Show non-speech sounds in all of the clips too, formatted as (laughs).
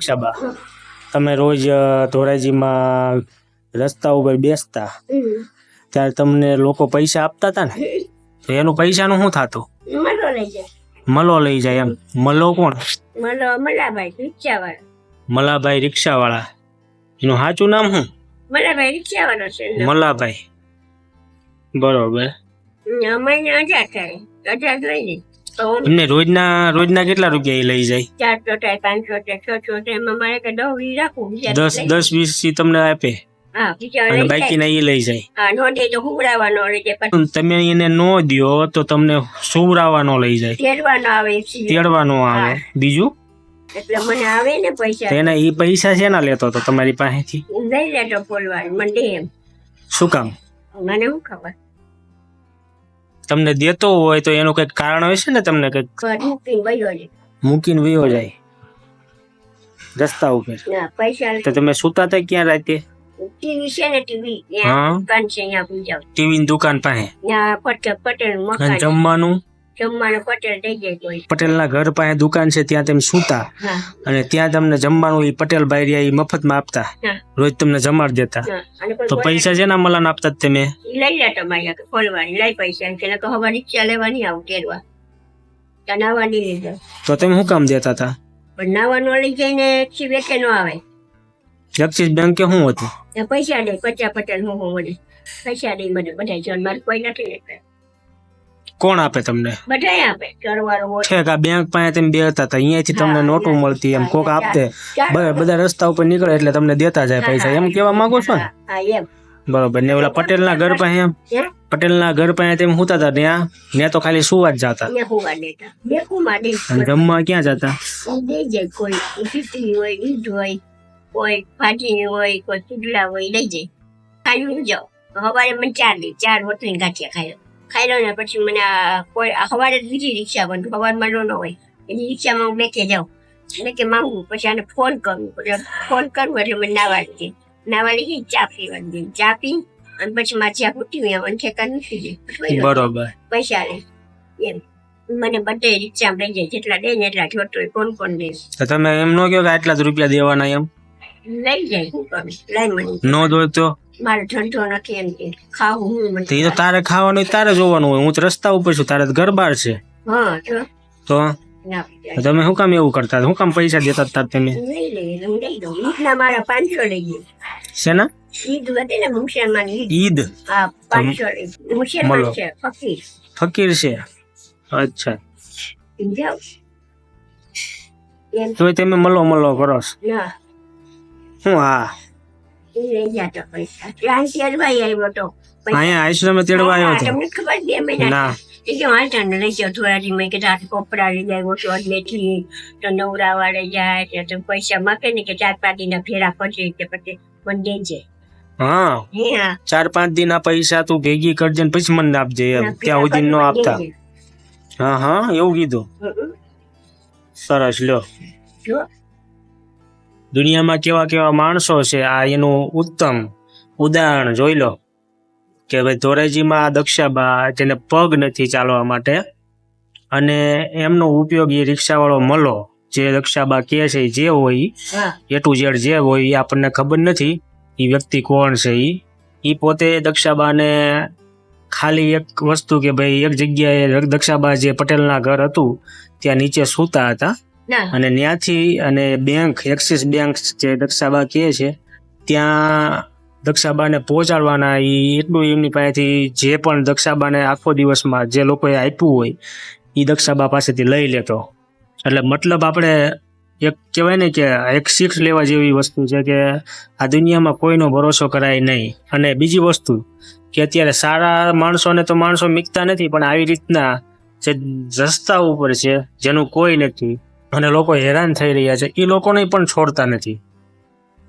શાબા તમે રોજ ધોરાજીમાં રસ્તા ઉપર બેસતા ત્યારે તમને લોકો પૈસા આપતા હતા ને? તો એનું પૈસાનું શું થતું? મલો લઈ જાય. મલો લઈ જાય એમ. મલો કોણ? મલો મલાભાઈ રિક્ષાવાળા. મલાભાઈ રિક્ષાવાળા. એનું સાચું નામ શું? મલાભાઈ રિક્ષાવાળો છે મલાભાઈ. બરોબર. મહિને હજાર થાય. હજાર લઈ લે તો હું એમને રોજના રોજના કેટલા રૂપિયા એ લઈ જાય? ચારસો થાય પાંચસો થાય છસો થાય એમાં મારે કે દસ વીસ રાખું દસ દસ વીસથી તમને આપે. અને બાકીના એ લઈ જાય. દે તમે એને નો દ્યો તો તમને સુવરાવાનો લઈ જાય. તેડવાનો આવે તેડવાનો આવે. બીજું? એટલે મને આવે ને પૈસા. એના એ પૈસા શેના લેતો તો તમારી પાસેથી? લઈ લેતો બોલવાનું મને એમ. શું કામ? મને શું ખબર? તમને દેતો હોય તો એનું કંઈક કારણ હોય છે ને તમને કંઈક? મૂકીને વયો જાય. રસ્તા ઉપર. ના પૈસા તો તમે સુતા હતા ક્યાં રાતે? ટીવી છે ને ટીવી? હા. દુકાન છે અહીંયા ટીવી ની દુકાન પાસે. પટેલ મકાન જમવાનું? જમવાનું પટેલ દઈ જાય કોઈ. પટેલના ઘર પાસે દુકાન છે ત્યાં તમે સુતા. હા. અને ત્યાં તમને જમવાનું એ પટેલ ભાઈ રહ્યા એ મફતમાં આપતા. હા. રોજ તમને જમાડ દેતા. હા. અને કોઈ તો બોલે, પૈસા છે ને મલાન આપતા જ તમે? લઈ લે તમારી આગળ ખોલવાની લઈ પૈસા કે તો હવે રિક્ષા લેવાની આવું કેરવા તો નાવાની લીધો. તો તમે શું કામ દેતા હતા પણ નાવાનો લઈ જઈને સિવે કે નો આવે. એક્સિસ બેંક શું હતું? ત્યાં પૈસા દે પચાસ પટેલ હું હું મને. પૈસા દે મને બધા જણ મારે કોઈ નથી લેતા. કોણ આપે તમને? બધાય આપે ચરવાળો હોય. ઠેક આ બેંક પાસે તમે બે હતા અહીંયાથી તમને નોટો મળતી એમ. કોક આપતે. બધા રસ્તા ઉપર નીકળે એટલે તમને દેતા જાય પૈસા. એમ કેવા માંગો છો ને? હા, એમ. બરોબર. ને ઓલા પટેલના ઘર પાસે એમ? પટેલ પટેલના ઘર પાસે તેમ હુતા હતા ત્યાં? મેં તો ખાલી સુવા જ જતા. જમવા ક્યાં જતા? કોઈ. ખીચડી હોય દૂધ હોય. કોઈ ભાજી હોય કોઈ ચૂડલા હોય લઈ જાય. ખાઈ જાઓ. સવારે મને ચાર ચાર રોટલી ગાંઠિયા લો. ખાઈ લો ને પછી મને કોઈ સવારે બીજી રિક્ષા બંધ સવારમાં નો હોય. એની રિક્ષામાં હું બેઠે જાઉં. બેકે માંગુ પછી આને ફોન કરું. એટલે ફોન કરું એટલે મને નાવા લીધે નાવા લીધી ચા પીવાની દે. ચા પી અને પછી મારે ચા ફૂટી હોય ઠેકા નથી દે બરોબર. પૈસા લે. એમ. મને બધે રિક્ષામાં લઈ જાય. જેટલા દે ને એટલા જોતો હોય કોણ કોણ દે તમે એમ નો કહો કે આટલા જ રૂપિયા દેવાના એમ. લઈ જાય લઈ નો તો? મારો ધંધો નથી એમ કે. ખાવું હું મને તો તારે ખાવાનું તારે જોવાનું હોય. હું તો રસ્તા ઉપર છું તારે ઘર બહાર છે. હા તો? તો? તમે શું કામ એવું કરતા શું કામ પૈસા દેતા હતા તમે? મારા પાંચસો લઈ ગઈ શેના? ઈદ ને મુસલમાન ઈદ? ઈદ. હા પાંચસો મુસલમાન છે ફકીર. ફકીર છે? અચ્છા. તો તમે મલો મલો કરો છો. શું હા? એ લઈ જતો પૈસા. અલવાઈ આવ્યો તો. અહીંયા આશ્રમે તેડવા આવ્યો હતો તમને ખબર બે મહિના એ કે મારે તને લઈ જાઓ થોડાથી મેં કીધું આ કપડા લઈ જાય તો નવરાવા લઈ જાય તો પૈસા માગે ને કે ચાર પાંચ દિના ફેરા પડશે કે પછી મને દેજે. હા. હે ચાર પાંચ દિન પૈસા તું ભેગી કરજે ને પછી મને આપજે એમ. ત્યાં સુધી નો આપતા. હા હા એવું કીધું. સરસ લ્યો. દુનિયામાં કેવા કેવા માણસો છે આ એનું ઉત્તમ ઉદાહરણ જોઈ લો. કે ભાઈ ધોરાજીમાં આ દક્ષાબા તેને પગ નથી ચાલવા માટે અને એમનો ઉપયોગ એ રિક્ષાવાળો મલો જે દક્ષાબા કહે છે જે હોય એ ટુ ઝેડ જે હોય એ આપણને ખબર નથી એ વ્યક્તિ કોણ છે એ એ પોતે દક્ષાબાને ખાલી એક વસ્તુ કે ભાઈ એક જગ્યાએ દક્ષાબા જે પટેલના ઘર હતું ત્યાં નીચે સૂતા હતા. અને ત્યાંથી અને બેંક એક્સિસ બેંક જે દક્ષાબા કહે છે, ત્યાં દક્ષાબાને પહોંચાડવાના એ એટલું એમની પાસેથી જે પણ દક્ષાબાને આખો દિવસમાં જે લોકોએ આપ્યું હોય એ દક્ષાબા પાસેથી લઈ લેતો. એટલે મતલબ આપણે એક કહેવાય ને કે એક શીખ લેવા જેવી વસ્તુ છે કે આ દુનિયામાં કોઈનો ભરોસો કરાય નહીં. અને બીજી વસ્તુ કે અત્યારે સારા માણસોને તો માણસો મીકતા નથી, પણ આવી રીતના જે રસ્તા ઉપર છે, જેનું કોઈ નથી અને લોકો હેરાન થઈ રહ્યા છે. એ લોકોને પણ છોડતા નથી.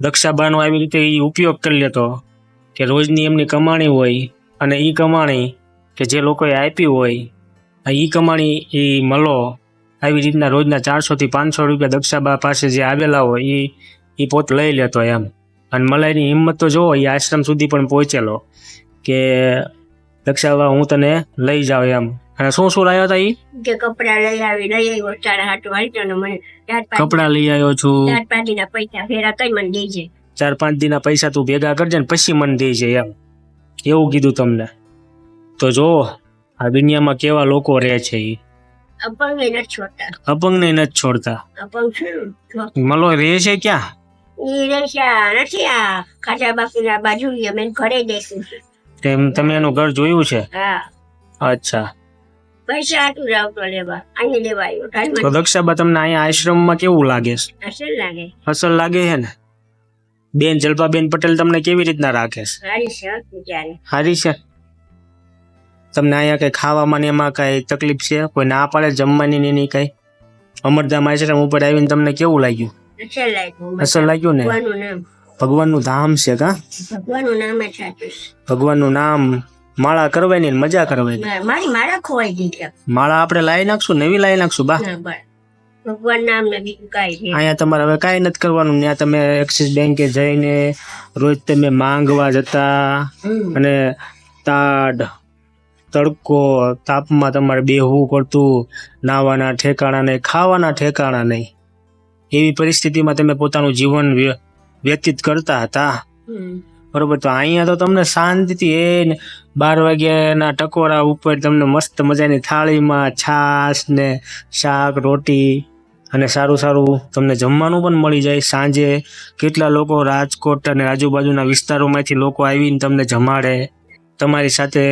દક્ષાબાનો આવી રીતે એ ઉપયોગ કરી લેતો કે રોજની એમની કમાણી હોય અને એ કમાણી કે જે લોકોએ આપી હોય એ કમાણી એ મલો આવી રીતના રોજના ચારસોથી પાંચસો રૂપિયા દક્ષાબા પાસે જે આવેલા હોય એ એ પોત લઈ લેતો એમ. અને મલાઈની હિંમત તો જુઓ એ આશ્રમ સુધી પણ પહોંચેલો કે દક્ષાબા હું તને લઈ જાઉં એમ. અને શું શું લાવ્યા હતા ઈ? કે કપડા લઈ આવી લઈ આવ્યો તારા હાટું હાલતો ને મને કપડા લઈ આવ્યો છું. દાંત પાડીના પૈસા ફેરા કઈ મને દેજે ચાર પાંચ દિના પૈસા તું ભેગા કરજે ને પછી મને દે છે એમ. એવું કીધું તમને. તો જો આ દુનિયામાં કેવા લોકો રહે છે ઈ? અપંગ એ નથી છોડતા. અપંગને નથી છોડતા. અપંગ મલો રહે છે ક્યાં? ઈ રેશા નથી આ ખાટા બાપુના બાજુ અમે ઘરે દેશું તેમ તમે એનું ઘર જોયું છે? હા. અચ્છા. પૈસા હાટું આવતો લેવા. અહીં લેવા આવ્યો. તો દક્ષાબા તમને અહીંયા આશ્રમમાં કેવું લાગે? છે અસર લાગે. અસલ લાગે છે ને? બેન જલપાબેન પટેલ તમને કેવી રીતના રાખે છે? સારી છે બિચારી. સારી છે? તમને અહીંયા કઈ ખાવામાં ને એમાં કઈ તકલીફ છે? કોઈ ના પાડે જમવાની ને એની કઈ? અમરધામ આશ્રમ ઉપર આવીને તમને કેવું લાગ્યું? અસર લાગ્યું અસલ લાગ્યું ને? ભગવાનનું ધામ છે કા? ભગવાનનું નામ ભગવાનનું નામ માળા કરવાની મજા કરવાની. મારી માળા ખોવાઈ ગઈ માળા આપણે લાવી નાખશું નવી લાવી નાખશું બા. ભગવાન નામ ને બીજું કાંઈ અહીંયા તમારે હવે કાંઈ નથી કરવાનું ત્યાં તમે એક્સિસ બેંકે જઈને રોજ તમે માંગવા જતા અને તાડ તડકો તાપમાં તમારે બેહવું પડતું નાવાના ઠેકાણા નહીં ખાવાના ઠેકાણા નહીં. એવી પરિસ્થિતિમાં તમે પોતાનું જીવન વ્ય- વ્યતીત કરતા હતા. બરોબર? તો અહીંયા તો તમને શાંતિથી એ બાર વાગ્યાના ટકોરા ઉપર તમને મસ્ત મજાની થાળીમાં છાશ ને શાક, રોટી અને સારું સારું તમને જમવાનું પણ મળી જાય. સાંજે કેટલા લોકો રાજકોટ અને આજુબાજુના વિસ્તારોમાંથી લોકો આવીને તમને જમાડે. તમારી સાથે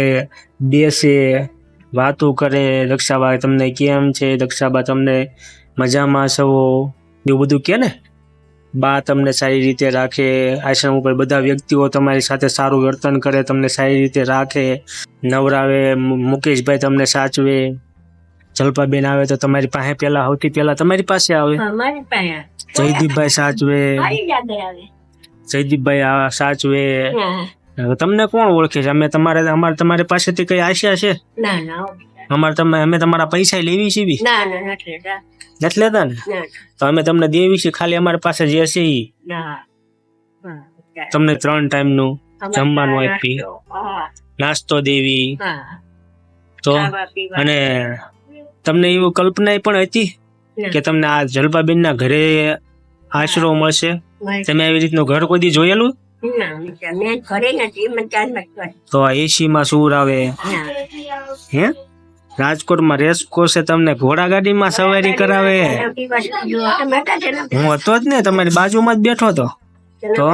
બેસે, વાતો કરે દક્ષાબા તમને કેમ છે દક્ષાબા તમને મજામાં છો? એવું બધું કે ને? બા તમને સારી રીતે રાખે આશ્રમ ઉપર બધા વ્યક્તિઓ તમારી સાથે સારું વર્તન કરે તમને સારી રીતે રાખે નવરાવે મુકેશભાઈ તમને સાચવે જલપાબેન આવે તો તમારી પાસે પેલા સૌથી પહેલા તમારી પાસે આવે. જયદીપભાઈ સાચવે. જયદીપભાઈ સાચવે. તમને કોણ ઓળખે છે? અમે તમારે અમારે તમારી પાસેથી કઈ આશા છે? ના ના. અમારે તમે અમે તમારા પૈસા લેવી છે બી? ના ના નથી લેતા. નથી લેતા ને? તો અમે તમને દેવી છે ખાલી અમારી પાસે જે છે ઈ. તમને ત્રણ ટાઈમનું નું જમવાનું આપી. નાસ્તો દેવી. તો અને તમને એવું કલ્પના પણ હતી કે તમને આ જલપાબેનના ઘરે આશરો મળશે? તમે આવી રીતનું ઘર કોઈ દી જોયેલું? ના. તો આ એસી માં સૂર આવે. હે? રાજકોટમાં રેસ કોર્સે તમને ઘોડાગાડીમાં સવારી કરાવે. હું હતો જ ને તમારી બાજુમાં જ બેઠો હતો. તો?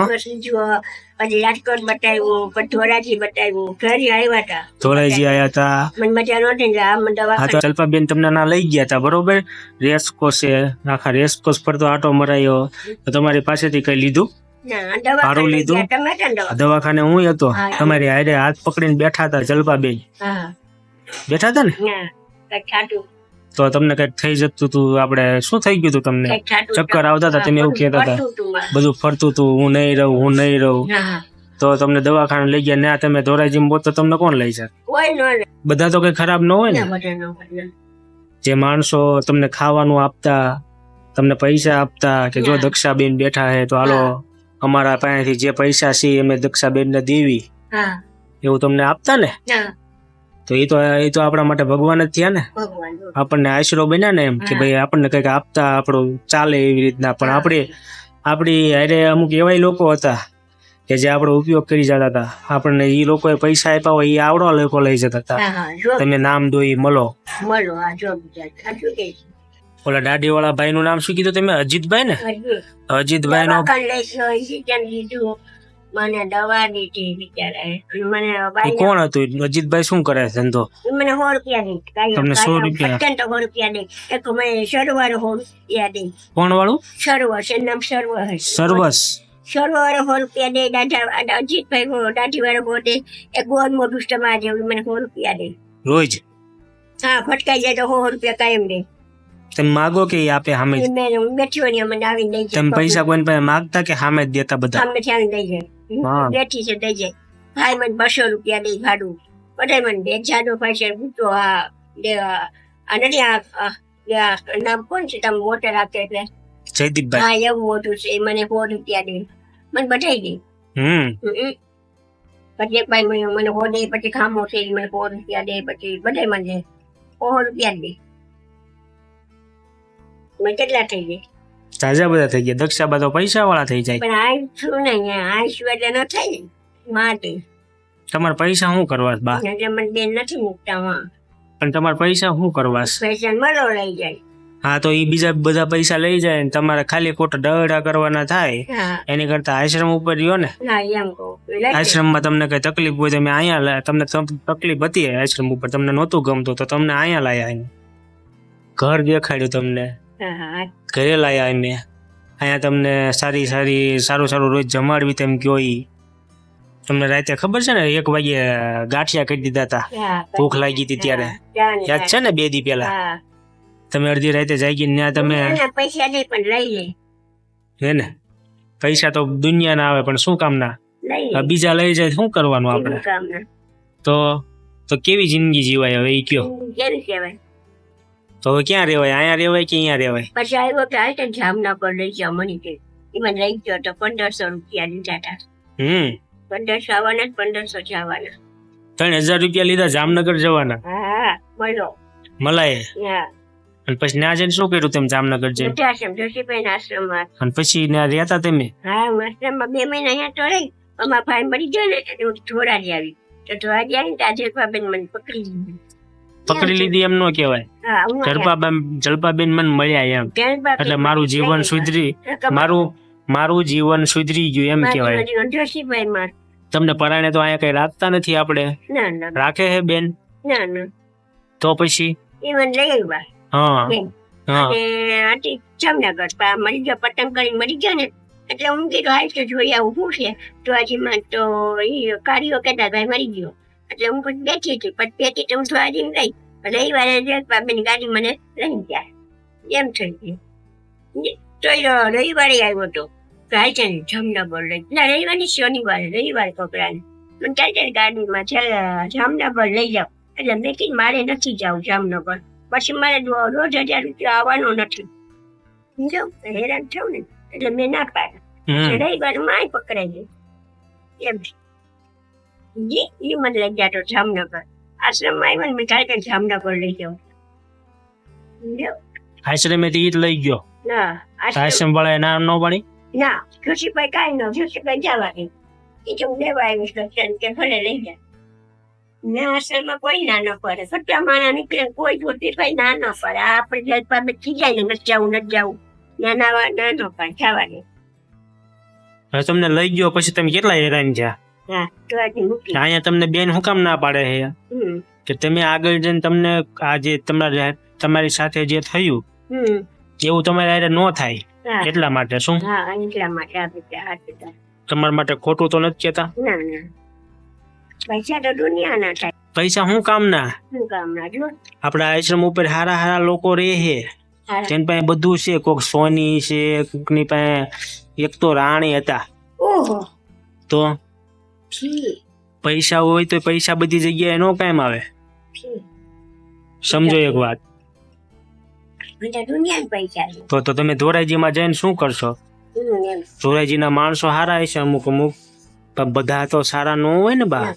પછી રાજકોટ બતાવ્યું પછી ધોરાજી બતાવ્યું ઘરે આવ્યા હતા ધોરાઈજી આયા હતા મને મજા નહોતી ને આમ હા તો જલપાબેન તમને ના લઈ ગયા હતા બરોબર? રેસ કોર્સે આખા રેસ કોર્સ પર તો આટો મરાયો. તો તમારી પાસેથી કઈ લીધું? ભાડું લીધું? દવાખાને હું હતો. તમારી હારે હાથ પકડીને બેઠા હતા જલપાબેન. બેઠા હતા ને? તો તમને કંઈક થઈ જતું હતું આપણે શું થઈ ગયું હતું તમને? ચક્કર આવતા હતા તમે એવું કહેતા હતા. બધું ફરતું હતું હું નહીં રહું હું નહીં રહું. તો તમને દવાખાને લઈ ગયા ના તમે ધોરાજીમાં બોત તો તમને કોણ લઈ જાય. બધા તો કઈ ખરાબ ન હોય ને. જે માણસો તમને ખાવાનું આપતા તમને પૈસા આપતા કે જો દક્ષાબેન બેઠા હે તો હાલો અમારા પાસેથી જે પૈસા છે અમે દક્ષાબેન ને દેવી એવું તમને આપતા ના? તો એ તો એ તો આપણા માટે ભગવાન જ થયા ને? આપણને આશરો બન્યા ને એમ કે ભાઈ આપણને કંઈક આપતા આપણું ચાલે એવી રીતના. પણ આપણે આપણી અરે અમુક એવાય લોકો હતા કે જે આપણો ઉપયોગ કરી જતા હતા. આપણને એ લોકોએ પૈસા આપ્યા હોય એ આવડો લોકો લઈ જતા હતા. તમે નામ દોઈ મલો. ઓલા દાઢી વાળા ભાઈ નું નામ શું કીધું તમે? અજીતભાઈ ને? અજીતભાઈ નો લઈ મને દવા દીધી બિચારાએ. મને બાઈને- કોણ હતું? અજીતભાઈ શું કરે છે ધંધો મને સો રૂપિયા દે. તમને સો રૂપિયા? અત્યંત સો રૂપિયા દે. એક મેં સરવાર સો રૂપિયા દે. કોણ વાળું સરવર છે નામ સરવર હશે. સરવસ. સરવર સો રૂપિયા દે દાદા અજીતભાઈ સો દાઢી સો દે. એક ગોળ મોટું મને સો રૂપિયા દે. રોજ? હા ફટકાઈ જાય તો સો રૂપિયા કાયમ દે. તમે માગો કે ઈ આપે સામે જ? મેં બેઠી હોય ને મને આવીને દઈ તમે પૈસા કોઈને પાસે માગતા કે સામે જ દેતા બધા? સામે આવી આવીને દઈ જાય બેઠી છે દઈ જાય ભાઈ મને બસો રૂપિયા દઈ ભાડું. બધા મને જાડો પાસે પૂછો આ અને આ નામ કોણ છે તમે મોટે રાખે એટલે? જયદીપભાઈ. હા એવું મોટું છે એ મને સો રૂપિયા દે. મને બધાઈ દે. પછી એક ભાઈ મને મને સો દે પછી ખામો છે મને સો રૂપિયા દે પછી બધા મને સો રૂપિયા દે. મેં કેટલા થઈ જાય તાજા બધા થઈ ગયા. દક્ષા બધા પૈસા વાળા થઈ જાય. પણ આ છું ને આ સિવાય ન થાય માટે. તમારે પૈસા શું કરવા બા? એટલે મને બેન નથી મૂકતા માં. પણ તમારે પૈસા શું કરવા ફેશન મળો લઈ જાય. હા તો એ બીજા બધા પૈસા લઈ જાય ને તમારે ખાલી ખોટા દડા કરવાના થાય. એની કરતા આશ્રમ ઉપર રહ્યો ને. આશ્રમ. આશ્રમમાં તમને કઈ તકલીફ હોય તમે અહીંયા તમને તકલીફ હતી આશ્રમ ઉપર. તમને નહોતું ગમતું તો તમને અહીંયા લાયા ઘર દેખાડ્યું તમને. ઘરે લાયા એને અહીંયા તમને સારી સારી સારું સારું રોજ જમાડવી તેમ કયો ઈ. તમને રાતે ખબર છે ને એક વાગે ગાંઠિયા કરી દીધા હતા ભૂખ લાગી હતી ત્યારે. યાદ છે ને બે દી પેલા તમે અડધી રાતે જાગી ત્યાં તમે પૈસા દે પણ લઈ લે. હે ને? પૈસા તો દુનિયા ના આવે પણ શું કામના? બીજા લઈ જાય શું કરવાનું આપણે? તો તો કેવી જિંદગી જીવાય હવે એ કયો? કેવી કહેવાય તો હવે ક્યાં રેવાય અહીંયા રેવાય કે અહીંયા રેવાય પછી આવ્યો કે હાલ તો જામના પર લઈ જાવ મને કે એમાં લઈ ગયો તો પંદરસો રૂપિયા લીધા હતા હમ. પંદરસો આવવાના પંદરસો જવાના ત્રણ હજાર રૂપિયા લીધા જામનગર જવાના? હા બોલો મલાય હા. અને પછી ત્યાં જઈને શું કર્યું તેમ જામનગર જઈને? આશ્રમ જોશીભાઈ આશ્રમમાં. અને પછી રહ્યા રહેતા તમે? હા આશ્રમમાં બે મહિના અહીંયા તો રહી. અમારા ભાઈ મરી ગયો ને હું ધોરાજી આવી. તો ધોરાજી આવી ને ત્યાં બેન મને પકડી લીધી. પકડી લીધી એમ નો કહેવાય. જલપાબેન જલપાબેન મને મળ્યા એમ. એટલે મારું જીવન સુધરી મારું મારું જીવન સુધરી ગયું એમ કહેવાય. તમને પરાણે તો અહીંયા કઈ રાખતા નથી આપણે? રાખે હે બેન? ના ના. તો પછી? હા. હા. જામનગર મરી ગયો પતંગ કરીને મરી ગયો ને એટલે હું કીધું હાલ તો જોઈ આવું શું છે? તો આજે તો એ કાર્યો કેતા ભાઈ મરી ગયો. એટલે હું પછી બેઠી હતી પછી બેઠી તો હું તો હજી ગઈ. રવિવારે જગપાબેન ગાડી મને લઈ ગયા એમ થઈ ગયું. તો રવિવારે આવ્યો હતો ગાય છે ને જામનગર લઈ. ના રવિવારની શનિવારે રવિવારે છોકરાને મને ચાલ ચાલ ગાડીમાં છે જામનગર લઈ જાઓ એટલે મેં કીધું મારે નથી જવું જામનગર. પછી મારે રોજ હજાર રૂપિયા આવવાનો નથી. સમજો હેરાન થયું ને. એટલે મેં ના પાડ્યા રવિવારમાં પકડાઈ ગઈ. એમ. છે. જી એ મને લઈ ગયા તો જામનગર. આશ્રમમાં આવ્યો ને મેં કાલે જામનગર લઈ જાઉં. આશ્રમે થી જ લઈ ગયો. ના આશ્રમ. વાળા નામ ન પાડી? ના જોશીભાઈ કાંઈ ન જોશીભાઈ જવા દે. એ તો હું લેવા આવીશ દર્શન કે ભલે લઈ જાય. ના આશ્રમમાં કોઈ ના ન પડે. સટ્ટા માણા નીકળે કોઈ જોશીભાઈ ના ન પડે. આપણે જલપાબે થઈ જાય ને નથી જવું નથી જવું. ના ના ના ન પડે જવા દે. તમને લઈ ગયો પછી તમે કેટલા હેરાન થયા? અહીંયા તમને બેન હું કામ ના પાડે છે? કે તમે આગળ જઈને તમને આ જે તમારા તમારી સાથે જે થયું જેવું એવું તમારે હારે ન થાય એટલા માટે શું? એટલા માટે તમારા માટે ખોટું તો નથી કેતા પૈસા તો દુનિયાના થાય. પૈસા શું કામના? કામ ના આપડા આપણા આશ્રમ ઉપર હારા હારા લોકો રહે છે. તેની પાસે બધું છે કોક સોની છે કોકની પાસે એક તો રાણી હતા. તો પૈસા હોય તો પૈસા બધી જગ્યાએ નો કામ આવે. સમજો એક વાત. તો તો તમે ધોરાજીમાં જઈને શું કરશો? ધોરાજીના માણસો સારા હશે અમુક અમુક. પણ બધા તો સારા ન હોય ને બા.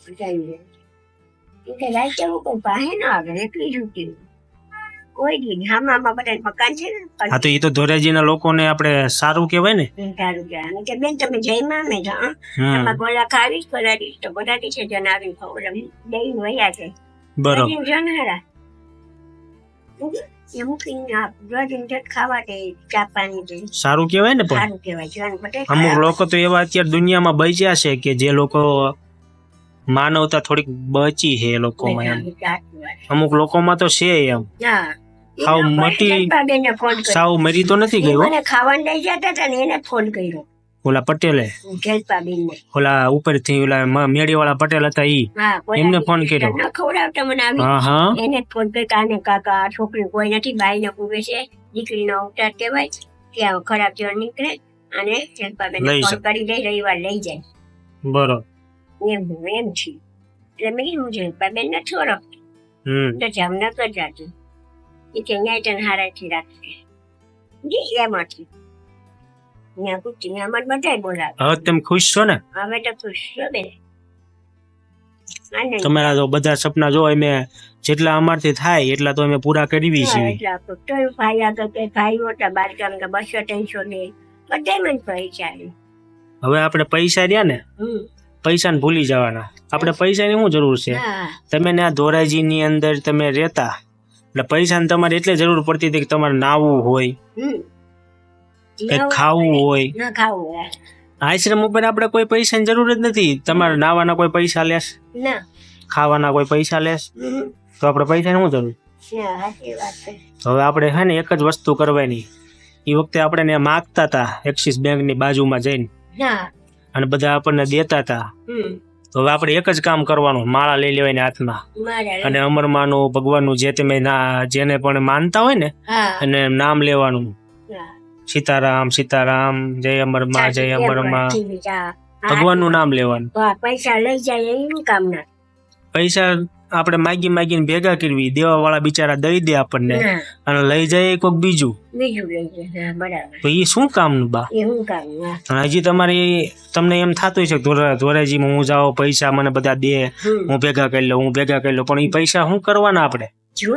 કોઈ દી. આમાં બધા મકાન છે ને? હા તો એ તો ધોરાજીના લોકોને આપણે સારું કહેવાય ને? સારું કહેવાય. કે બેન તમે જઈમાં મેં જા હા? એમાં ગોળા ખાવી ગોળાડીશ તો ગોળાડી છે જન આવી ખવડાવી દઈ વયા છે. બરોબર. જનહારા એ મૂકીને રોજની જટ ખાવા દે ચા પાણી દે. સારું કહેવાય ને પણ? સારું કહેવાય જન બધે અમુક લોકો તો એવા અત્યારે દુનિયામાં બચ્યા છે કે જે લોકો માનવતા થોડીક બચી છે એ લોકોમાં એમ. અમુક લોકોમાં તો છે એમ. સાવ મટી- સાવ મરી તો નથી ગયો? મને ખાવાનું લઈ જતા હતા ને એને ફોન કર્યો. ઓલા પટેલે? ઓલા ઉપરથી ઓલા મેળી વાળા પટેલ હતા ઈ. એમને ફોન કર્યો? ખવડાવતા મને આવી. હા હા. એને ફોન કર્યો કાને કાકા આ છોકરી કોઈ નથી બાઈ ને પૂવે છે દીકરીનો અવતાર કહેવાય. ત્યાં ખરાબ જળ નીકળે અને જલપાબેન ફોન કરી લઈ રવિવાર લઈ જાય. બરોબર. એમ એમ છે. એટલે મેં કીધું જલપાબેન નથી ઓળખતી હમ. તો જામનગર જાતી. જી એમ હતી ત્યાં બધાય બોલાવે હવે તમે ખુશ છો ને હવે તો ખુશ છો બેન તમારા તો બધા સપના જો અમે જેટલા અમારથી થાય એટલા તો અમે પૂરા કરવી કે ભાઈ મોટા કે બસો ત્રણસો ને મને પૈસા હવે આપણે પૈસા રહ્યા ને પૈસા પૈસાને ભૂલી જવાના આપણે પૈસાની શું જરૂર છે તમે ને આ ધોરાજીની અંદર તમે રહેતા એટલે પૈસાની તમારે એટલે જરૂર પડતી હતી કે તમારે નાવું હોય. કંઈક ખાવું હોય. ના આશ્રમ ઉપર આપણે કોઈ પૈસાની જરૂર જ નથી. તમારે નાવાના કોઈ પૈસા લેશ ખાવાના કોઈ પૈસા લેશ તો આપણે પૈસાની શું જરૂર? ના હવે આપણે છે ને એક જ વસ્તુ કરવાની. એ વખતે આપણે ને માગતા હતા એક્સિસ બેંકની બાજુમાં જઈને. અને બધા આપણને દેતા હતા. તો હવે આપણે એક જ કામ કરવાનું માળા લઈ લેવાની હાથમાં. અને અમરમાનું ભગવાનનું જે તમે ના જેને પણ માનતા હોય ને અને નામ લેવાનું. સીતારામ સીતારામ જય અમરમાં જય અમરમાં. ભગવાનનું નામ લેવાનું. પૈસા લઈ જાય એનું કામ ના પૈસા આપણે માગી માગીને ભેગા કરવી. દેવા વાળા બિચારા દઈ દે આપણને. અને લઈ જાય કોઈક બીજું. તો એ શું કામનું બા હજી તમારી તમને એમ થતું છે ધોરાજી ધોરા હું જાઉં પૈસા મને બધા દે. હું ભેગા કરી લઉં હું ભેગા કરી લઉં. પણ એ પૈસા શું કરવાના આપણે? જુઓ.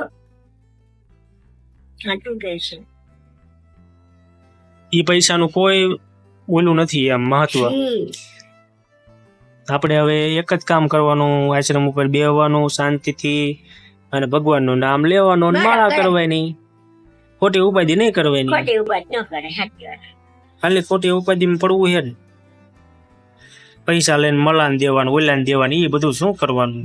એ પૈસાનું કોઈ ઓલું નથી એમ મહત્વ. આપણે હવે એક જ કામ કરવાનું આશ્રમ ઉપર બેહવાનું શાંતિથી અને ભગવાનનું નામ લેવાનું અને માળા કરવાની. ખોટી ઉપાધિ નહીં કરવાની. ખોટી ઉપાધિ ન કરે ખાલી ખોટી ઉપાધિમાં પડવું છે ને. પૈસા લઈને મલાન દેવાનું ઓલાન દેવાનું એ બધું શું કરવાનું?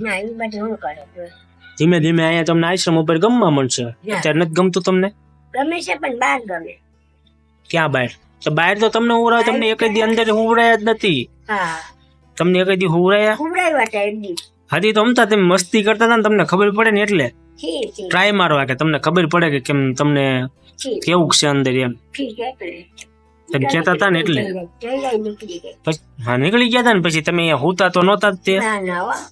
ધીમે ધીમે અહીંયા તમને આશ્રમ ઉપર ગમવા મળશે. અત્યારે નથી ગમતું તમને? ગમે છે પણ બહાર ગમે. ક્યાં બહાર? તો બહાર તો તમને ઉવરાય તમને એક જ અંદર ઉવરાયા જ નથી. હા. તમને એક દી હું રહ્યા એડી હાથી તો અમતા તમે મસ્તી કરતા હતા ને તમને ખબર પડે ને એટલે? ટ્રાય મારવા કે તમને ખબર પડે કે કેમ તમને કેવું છે અંદર એમ? તમે કહેતા હતા ને એટલે? હા નીકળી ગયા હતા ને પછી તમે અહીંયા હોતા તો નહોતા જ તે?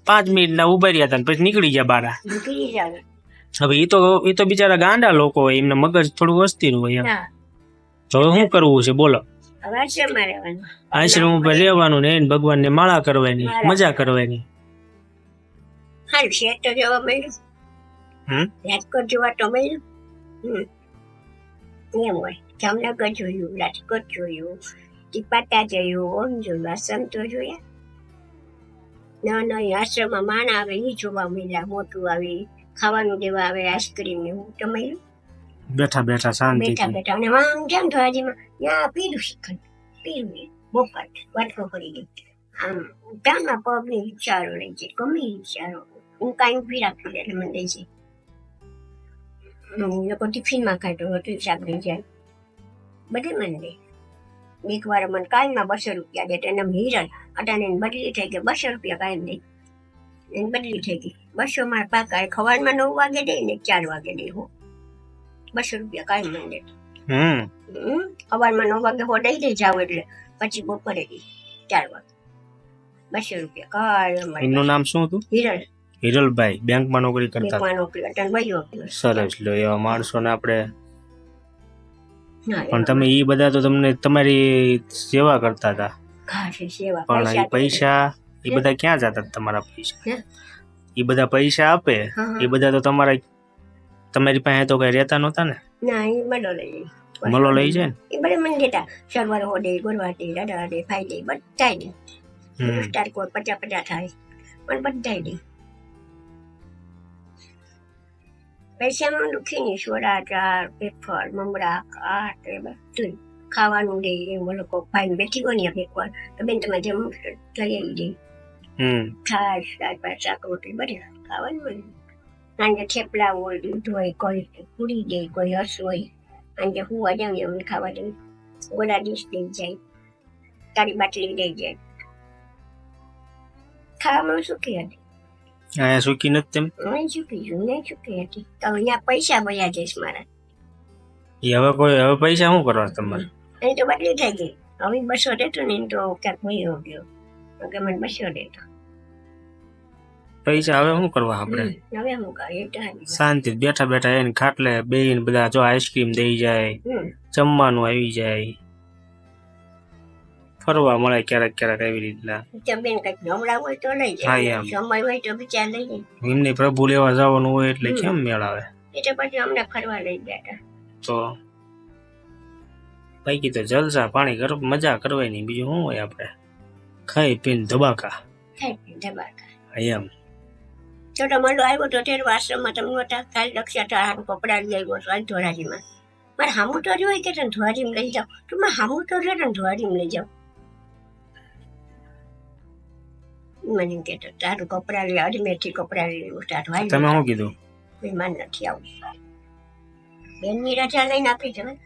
પાંચ મિનિટ ના ઊભા રહ્યા હતા ને પછી નીકળી ગયા બારા. હવે. એ તો એ તો બિચારા ગાંડા લોકો હોય એમને મગજ થોડું અસ્થિર હોય એમ. તો હવે શું કરવું છે બોલો. આશ્રમમાં રહેવાનું? આશ્રમ ઉપર રહેવાનું ને ભગવાનને માળા કરવાની મજા કરવાની. હાલ તો જોવા મળ્યું. હમ? રાજકોટ જોવા તો મળ્યું. હમ. એમ હોય? જામનગર જોયું રાજકોટ જોયું ટીપાટા જોયું ઓમ જોયું આશ્રમ તો જોયા. ના ના આશ્રમમાં માણ આવે એ જોવા મળ્યા મોટું આવે ખાવાનું દેવા આવે આઈસ્ક્રીમ ને એવું તો મળ્યું. બેઠા બેઠા બેઠા શાંતિથી. બેઠા અને આમ કેમ ધોરાજીમાં ત્યાં પીરું શીખણ પીરું બોપટ વાટકો પડી ગઈ આમ ત્યાંના પગ ને વિચારો લઈ જાય ગમે વિચારો હું કાંઈ ઊભી રાખી દે મને જાય હમ, લોકો ટિફિનમાં ખાતો રોટલી શાક લઈ જાય બધે મને દે એક વાર મને કાયમમાં બસો રૂપિયા દે એને હિરણ અટાને બદલી થઈ ગઈ બસો રૂપિયા કાયમ દે એને બદલી થઈ ગઈ બસો મારા પાકા ખવારમાં નવ વાગે દે ને ચાર વાગે દે હો બસો રૂપિયા કાયમ મને દે હમ. સવારમાં નવ વાગે હોડાઈ દઈ જાવ એટલે પછી બપોરે ચાર વાગે. બસો રૂપિયા એમનું નામ શું હતું? હિરલ. હિરલભાઈ બેંકમાં નોકરી કરતા બેંકમાં નોકરી કરતા સરસ લો એવા માણસોને આપણે પણ તમે એ બધા તો તમને તમારી સેવા કરતા હતા. પણ એ પૈસા એ બધા ક્યાં જતા તમારા પૈસા? એ બધા પૈસા આપે. એ બધા તો તમારા તમારી પાસે તો કઈ રહેતા નહોતા ને? ના એ મળો લઈ જાય. મલો લઈ જાય એ બધે મને દેતા સરવાર હોડે ગોરવાટે દાદા દે બધાય દે સ્ટાર કોઈ પચાસ પચાસ થાય પણ બધાય દે પૈસામાં દુખી નહીં સોડા ચાર પેપર મમરા કાટ એ બધું ખાવાનું દે એ લોકો ફાઈન બેઠી હોય ને એક તો બેન તમે જેમ લઈ આવી દે ભાત શાક રોટલી બધી ખાવાનું સાંજે થેપલા હોય દૂધ હોય કોઈ પૂરી દે કોઈ હસ હોય સાંજે હુવા જાઉં એમને ખાવા દઉં ગોળા ડીશ દઈ જાય તારી બાટલી દઈ જાય. ખાવામાં સુખી હતી? અહીંયા સુખી નથી તેમ. નહીં સુખી છું નહીં સુખી હતી. તો અહીંયા પૈસા ભયા જઈશ મારા. એ હવે કોઈ હવે પૈસા શું કરવા તમારે? અહીં તો બદલી થઈ ગઈ. હવે બસો દેતો ને તો ક્યાંક વયો ગયો. કે મને બસો દેતો. પૈસા હવે શું કરવા આપણે. શાંતિ બેઠા બેઠા એને ખાટલે બેહીને બધા જો આઈસ્ક્રીમ દઈ જાય જમવાનું આવી જાય. ફરવા મળે ક્યારેક ક્યારેક એવી રીતના. એમની પ્રભુ લેવા જવાનું હોય એટલે કેમ મેળ આવે? એટલે પછી અમને ફરવા લઈ ગયા તો પૈકી તો જલસા પાણી કર મજા કરવાની બીજું શું હોય આપણે? ખાઈ પીને ધબાકા. ખાઈ પીને ધબાકા. એમ. છોટો મંડો આવ્યો તો તેર આશ્રમમાં તમે હતા કાલ તો તારા કપડાં લઈ આવ્યો છો ધોરાજીમાં. મારે હામું તો જોઈ કે તને ધોરાજીમાં લઈ જાઓ. તો મારે હામું તો જો તને ધોરાજીમાં લઈ જાઓ. મને કે તારું કપડા લઈ અજમેરથી કપડા લઈ આવ્યો તારું હાલ. તમે શું કીધું? મહેમાન નથી આવું. બેનની રજા લઈને આપી જવાય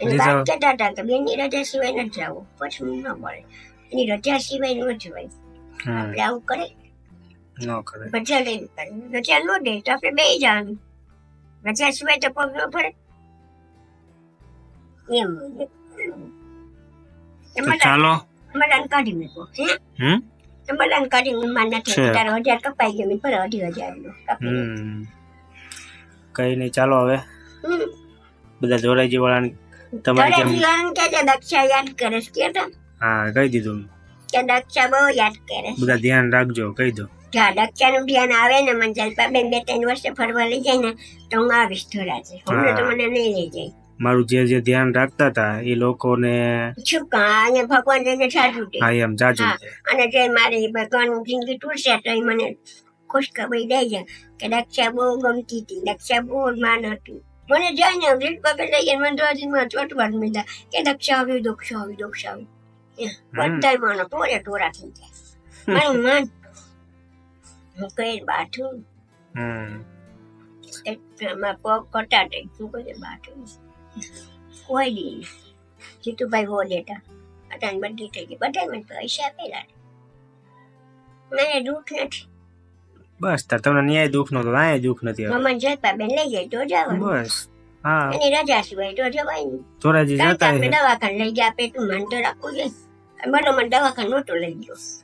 એની કહેતા હતા કે બેનની રજા સિવાય નથી જવું પછી ન મળે. એની રજા સિવાય ન જવાય. આપણે આવું કરે ન કરે. રજા લેવી પડે રજા ન દે તો આપણે બે જવાનું રજા સિવાય તો પગ ન પડે એમ. ચાલો. તમારા કાઢી મૂકો હે? તમારા કાઢી મૂકો. માર નથી. તારો હજાર કપાઈ ગયો પર અઢી હજાર નો. કઈ નહીં ચાલો હવે. બધા ધોરાજી વાળાને તમારી જેમ કે જે દક્ષા યાદ કરે છે હા કહી દીધું. કે દક્ષા બહુ યાદ કરે બધા ધ્યાન રાખજો કહી દો. દક્ષાનું ધ્યાન આવે ને મને જલપા બેન બે ત્રણ વર્ષે ફરવા લઈ જાય ને તો હું આવીશ ધોરાજી હમણાં તો મને નહીં લઈ જાય. મારું જે જે ધ્યાન રાખતા હતા એ લોકોને શું કા ભગવાન સાચું છે હા એમ જાજુ અને જે મારી ભગવાનનું જિંદગી તૂટશે તો એ મને ખુશખબરી દઈ જાય કે દક્ષા બહુ ગમતી હતી. દક્ષા બહુ માન હતું. મને જઈને અમૃત રીત લઈ ગયા મને દોડીમાં ચોટવા મળ્યા કે દક્ષા આવી દોક્ષા આવી દોક્ષા આવી. બધા માનો ટોરે ટોરા થઈ જાય (laughs) મારું માન એમાં પગ કટાટે શું બાઠું? કોઈ દી જીતુભાઈ હો દેતા અટાણ બધી થઈ ગઈ. બધા મને પૈસા આપેલા મને દુઃખ નથી. બસ તાર તમને ન્યાય દુઃખ નતો આય દુઃખ નથી. મમન જતા બેન લઈ જાય તો જવાનું. બસ હા. એની રજા સિવાય તો જવાય નહીં ધોરાજી જતા દવાખાને લઈ ગયા તું મન તો રાખવું જોઈએ. મને મને દવાખાને નહોતો લઈ ગયો.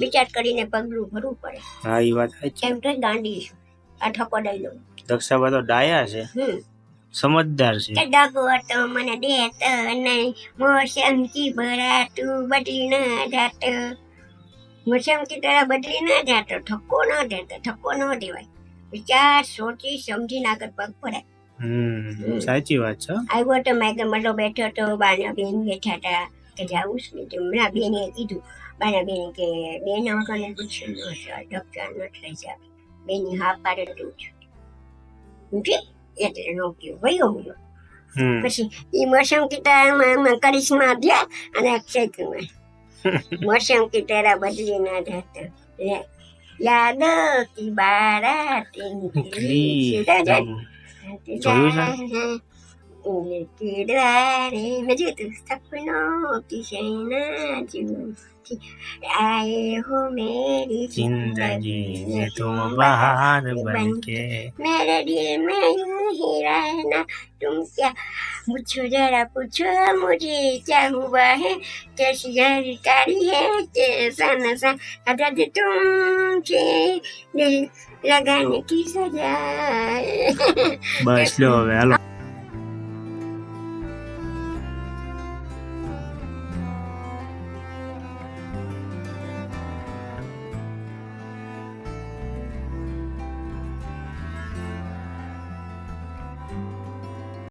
વિચાર કરીને પગલું ભરવું પડે. હા એ વાત. કેમ તો ગાંડી છું આ ઠપો દઈ દઉં દક્ષાબા તો ડાયા છે. સમજદાર છે. કે ડગો મને દેત નહીં મોસમ કી ભરાતું બદલી ના જાત. મોસમ કી તરહ બદલી ના જાતો. ઠપકો ન દેતો ઠપકો ન દેવાય. વિચાર સોચી સમજીને આગળ પગ પડે હમ સાચી વાત છે. આવ્યો તો મેં મતલબ બેઠો તો બાના બેન બેઠા હતા કે જાવું છું તો હમણાં બેને કીધું બાના બેન કે બેન વગરને પૂછ્યું ન સર ડૉક્ટર નથી લઈ જાવ બેની હા પાડે તું છું ઠીક એટલે નો કયું વયો ગયો. પછી એ મોસમ કી તારામાં કરિશ્મા થયા અને અક્ષય કુમાર (laughs) મોસમ કી તારા બદલી ના જતા. યાદો કી નીકળી. નીકળી જોયું. કિડવારે आए हो मेरी ज़िंदगी में तुम बहार बनके मेरे दिल में यूँ ही रहना तुम क्या पूछो जरा पूछो मुझे क्या हुआ है कैसी जानकारी है कैसा नशा अदद तुमसे दिल लगाने की सजा बस लो